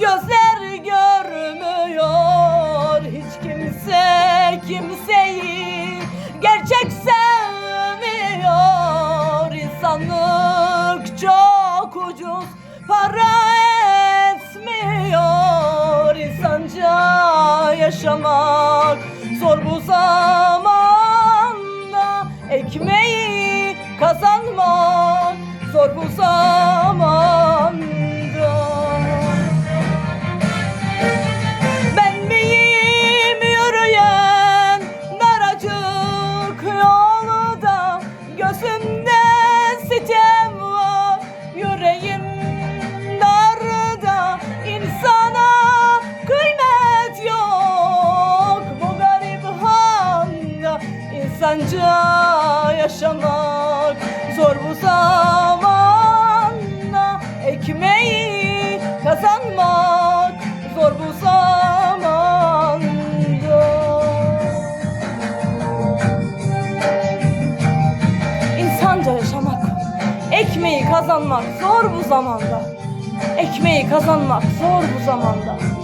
gözler görmüyor Hiç kimse kimseyi. Gerçek sevmiyor İnsanlık çok ucuz para etmiyor İnsanca yaşamak. Zor bu zamanda Ekmeği kazanmak zor bu zamanda İnsanca yaşamak zor bu zamanda. Ekmeği kazanmak zor bu zamanda. İnsanca yaşamak, ekmeği kazanmak zor bu zamanda. Ekmeği kazanmak zor bu zamanda